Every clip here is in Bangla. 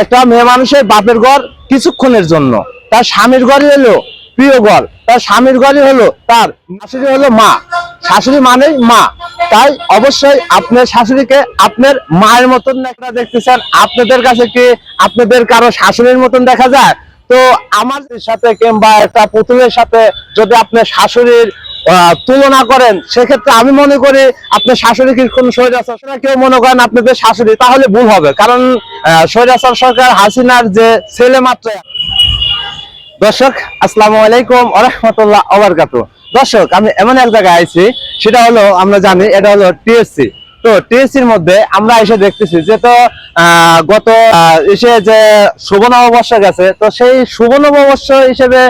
একটা মেয়ে মানুষের বাপের ঘর কিছুক্ষণের জন্য। তার স্বামীর ঘরই হলো প্রিয় ঘর। তার স্বামীর ঘরই হলো তার শাশুড়ি হলো মা। শাশুড়ি মানেই মা। তাই অবশ্যই আপনার শাশুড়িকে আপনার মায়ের মতন দেখা দেখতেছেন। আপনাদের কাছে কি আপনাদের কারও শাশুড়ির মতন দেখা যায়? তো আমার সাথে কিংবা একটা পুতুলের সাথে যদি আপনার শাশুড়ির তুলনা করেন, সেক্ষেত্রে আমি মনে করি আপনার শাশুড়ি কোন স্বৈরাচার কেউ মনে করেন আপনাদের শাশুড়ি, তাহলে ভুল হবে। কারণ স্বৈরাচার সরকার হাসিনার যে ছেলে মাত্র। দর্শক, আসসালামু আলাইকুম আরহামতুল্লাহ আবরকাত দর্শক, আমি এমন এক জায়গায় আইছি, সেটা হলো, আমরা জানি এটা হলো টিএসসি। তো টিএসসির মধ্যে আমরা এসে দেখতেছি যে তো গত এসে যে শুভ নববর্ষ গেছে, তো সেই শুভ নববর্ষ হিসেবে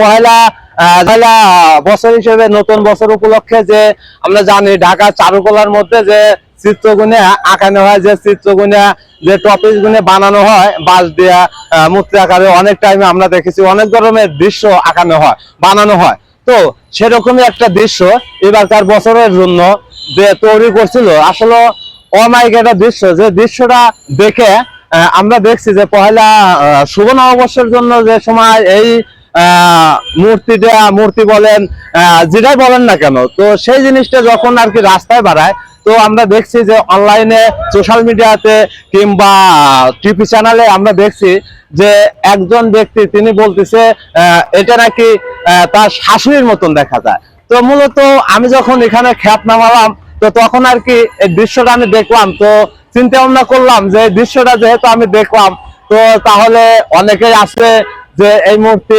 পহেলা বছর হিসেবে নতুন বছর উপলক্ষে যে আমরা জানি ঢাকা চারুকলার মধ্যে যে চিত্রগুনে আঁকানো হয়, যে চিত্রগুনে, যে টপিক গুনে বানানো হয়, বাঁশ দিয়া মূর্তি আকারে অনেক টাইমে আমরা দেখেছি অনেক ধরনের দৃশ্য আঁকানো হয়, বানানো হয়। তো সেরকমই একটা দৃশ্য এবারকার বছরের জন্য যে তৈরি করছিল, আসলে অমায়িক একটা দৃশ্য। যে দৃশ্যটা দেখে আমরা দেখছি যে পহেলা শুভ নববর্ষের জন্য যে সময় এই মূর্তিটা মূর্তি বলেন যেটাই বলেন না কেন, তো সেই জিনিসটা যখন আর কি রাস্তায় বাড়ায়, তো আমরা দেখছি যে অনলাইনে সোশ্যাল মিডিয়াতে কিংবা টিভি চ্যানেলে আমরা দেখছি যে একজন ব্যক্তি, তিনি বলতেছে এটা নাকি তার শাশুড়ির মতন দেখা যায়। তো মূলত আমি যখন এখানে খ্যাপ নামালাম, তো তখন আর কি এই দৃশ্যটা আমি দেখলাম, তো চিন্তা ভাবনা করলাম যে দৃশ্যটা যেহেতু আমি দেখলাম, তো তাহলে অনেকেই আছে যে এই মুহূর্তে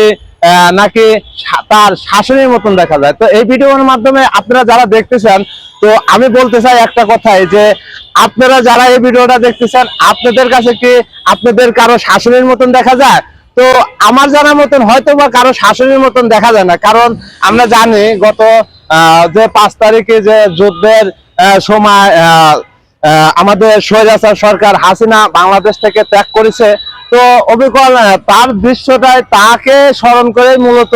নাকি তার শাসনের মতন দেখা যায়। তো এই ভিডিওর মাধ্যমে আপনারা যারা দেখতেছেন, তো আমি বলতে চাই একটা কথাই যে, আপনারা যারা এই ভিডিওটা দেখতেছেন, আপনাদের কাছে কি আপনাদের কারও শাসনের মতন দেখা যায়? তো আমার জানার মতন হয়তো বা কারও শাসনের মতন দেখা যায় না। কারণ আমরা জানি গত যে পাঁচ তারিখে যে যুদ্ধের সময় আমাদের স্বৈরাচার সরকার হাসিনা বাংলাদেশ থেকে ত্যাগ করেছে। তো অবিকল তার দৃশ্যটায় তাকে স্মরণ করে মূলত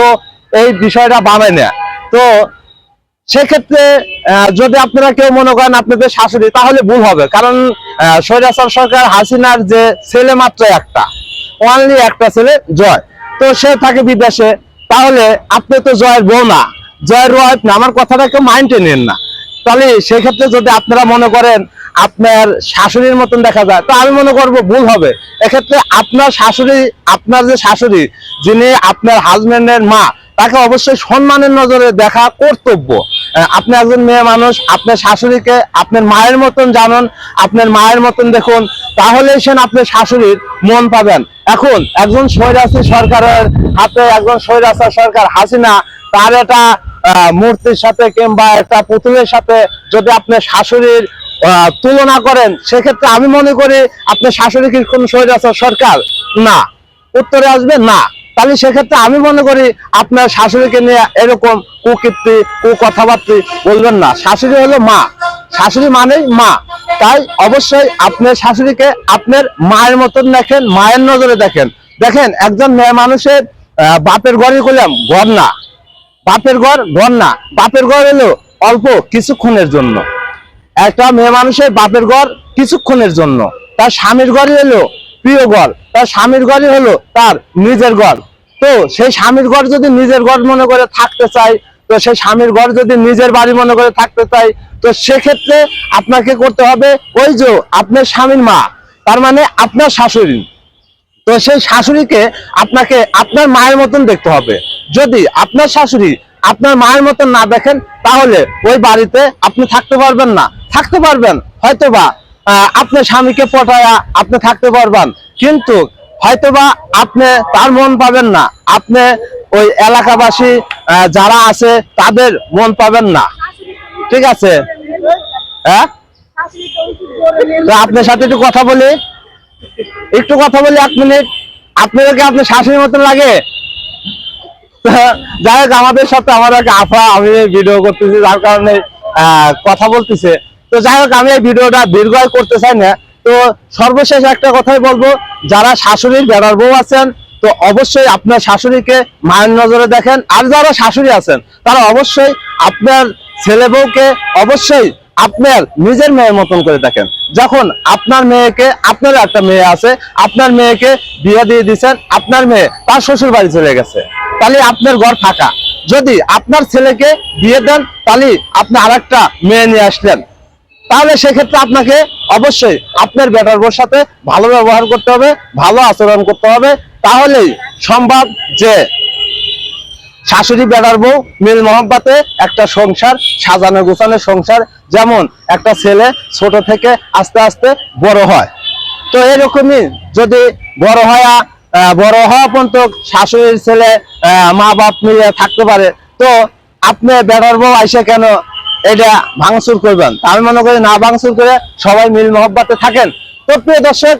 এই বিষয়টা বানায় নেয় তো সেক্ষেত্রে যদি আপনারা কেউ মনে করেন আপনাদের শাশুড়ি, তাহলে ভুল হবে। কারণ স্বৈরাচার সরকার হাসিনার যে ছেলে মাত্র একটা অনলি একটা ছেলে, জয়। তো সে থাকে বিদেশে, তাহলে আপনি তো জয়ের বউ না। জয়ের ওয়াইফ না। আমার কথাটা কেউ মাইন্ডে নেন না। তাহলে সেক্ষেত্রে যদি আপনারা মনে করেন আপনার শাশুড়ির মতন দেখা যায় তো আমি মনে করব ভুল হবে। এক্ষেত্রে আপনার শাশুড়ি আপনার যে শাশুড়ি যিনি আপনার হাজবেন্ডের মা তাকে অবশ্যই সম্মানের নজরে দেখা কর্তব্য। আপনি একজন মেয়ে মানুষ আপনার শাশুড়িকে আপনার মায়ের মতন জানুন আপনার মায়ের মতন দেখুন তাহলে সেন আপনার শাশুড়ির মন পাবেন। এখন একজন স্বৈরাচী সরকারের হাতে একজন স্বৈরাচার সরকার হাসিনা তার আহ, মূর্তির সাথে কিংবা একটা পুতুলের সাথে যদি আপনার শাশুড়ির তুলনা করেন, সেক্ষেত্রে আমি মনে করি আপনার শাশুড়ি কি কোন স্বৈরাচার সরকার? না। উত্তরে আসবে না। তাহলে সেক্ষেত্রে আমি মনে করি আপনার শাশুড়িকে নিয়ে এরকম কুকীর্তি কু কথাবার্তি বলবেন না। শাশুড়ি হলো মা। শাশুড়ি মানেই মা। তাই অবশ্যই আপনার শাশুড়িকে আপনার মায়ের মতন দেখেন, মায়ের নজরে দেখেন। দেখেন, একজন মেয়ে মানুষের বাপের ঘরই করলাম ঘর না। বাপের ঘর ঘর না। বাপের ঘর হলো অল্প কিছুক্ষণের জন্য। একটা মেয়ে মানুষের বাপের ঘর কিছুক্ষণের জন্য। তার স্বামীর ঘরই হলো প্রিয় ঘর। তার স্বামীর ঘরই হলো তার নিজের ঘর। তো সেই স্বামীর ঘর যদি নিজের ঘর মনে করে থাকতে চাই তো সেই স্বামীর ঘর যদি নিজের বাড়ি মনে করে থাকতে চাই তো সেক্ষেত্রে আপনাকে করতে হবে ওই যে আপনার স্বামীর মা। তার মানে আপনার শাশুড়ি। তো সেই শাশুড়িকে আপনাকে আপনার মায়ের মতন দেখতে হবে। যদি আপনার শাশুড়ি আপনার মায়ের মতন না দেখেন তাহলে ওই বাড়িতে আপনি থাকতে পারবেন না। থাকতে পারবেন হয়তোবা আপনার স্বামীকে পটায়া আপনি থাকতে পারবেন। কিন্তু হয়তোবা আপনি তার মন পাবেন না। আপনি ওই এলাকাবাসী যারা আছে তাদের মন পাবেন না। ঠিক আছে? হ্যাঁ? আপনার সাথে একটু কথা বলি। একটু কথা বলি এক মিনিট। আপনাদের কি আপনার শাশুড়ির মতন লাগে? যাই হোক, আমাদের সাথে আমার এক আফা আমি ভিডিও করতেছি, যার কারণে কথা বলতেছে। তো যাই হোক, আমি এই ভিডিওটা দীর্ঘায় করতে চাই না। তো সর্বশেষ একটা কথাই বলব, যারা শাশুড়ির বেড়ার বউ আছেন, তো অবশ্যই আপনার শাশুড়িকে মায়ের নজরে দেখেন। আর যারা শাশুড়ি আছেন, তারা অবশ্যই আপনার ছেলে বউকে অবশ্যই আপনার নিজের মেয়ের মতন করে দেখেন। যখন আপনার মেয়েকে আপনার একটা মেয়ে আছে, আপনার মেয়েকে বিয়ে দিয়ে দিচ্ছেন আপনার মেয়ে তার শ্বশুর বাড়ি চলে গেছে। তাহলে আপনার ঘর ফাঁকা। যদি আপনার ছেলেকে বিয়ে দেন, তাহলে আপনি আরেকটা মেয়ে নিয়ে আসলেন। তাহলে সেক্ষেত্রে আপনাকে অবশ্যই আপনার বেটার বোর সাথে ভালো ব্যবহার করতে হবে, ভালো আচরণ করতে হবে। তাহলেই সম্ভব যে শাশুড়ি বেড়ার বউ মিল মহব্বাতে একটা সংসার সাজানো গোছানো সংসার যেমন একটা ছেলে ছোট থেকে আস্তে আস্তে বড় হয়। তো এরকমই যদি বড় আহ, বড় হওয়া পর্যন্ত শাশুড়ির ছেলে মা বাপ মিলে থাকতে পারে তো আপনি বেড়ার বউ আইসে কেন এটা ভাঙচুর করবেন? আমি মনে করি না ভাঙচুর করে সবাই মিল মহব্বাতে থাকেন। তো প্রিয় দর্শক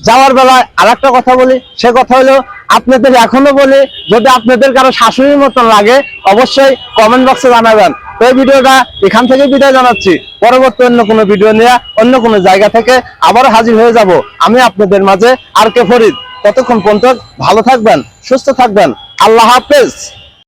যাওয়ার বেলায় আর কথা বলি সে কথা হলো আপনাদের এখনও বলি, যদি আপনাদের কারও শাশুড়ির মতন লাগে, অবশ্যই কমেন্ট বক্সে জানাবেন। তো এই ভিডিওটা এখান থেকে বিদায় জানাচ্ছি। পরবর্তী অন্য কোনো ভিডিও নিয়ে অন্য কোনো জায়গা থেকে আবার হাজির হয়ে যাব। আমি আপনাদের মাঝে আর কে ফরিদ। ততক্ষণ পর্যন্ত ভালো থাকবেন, সুস্থ থাকবেন। আল্লাহ হাফেজ।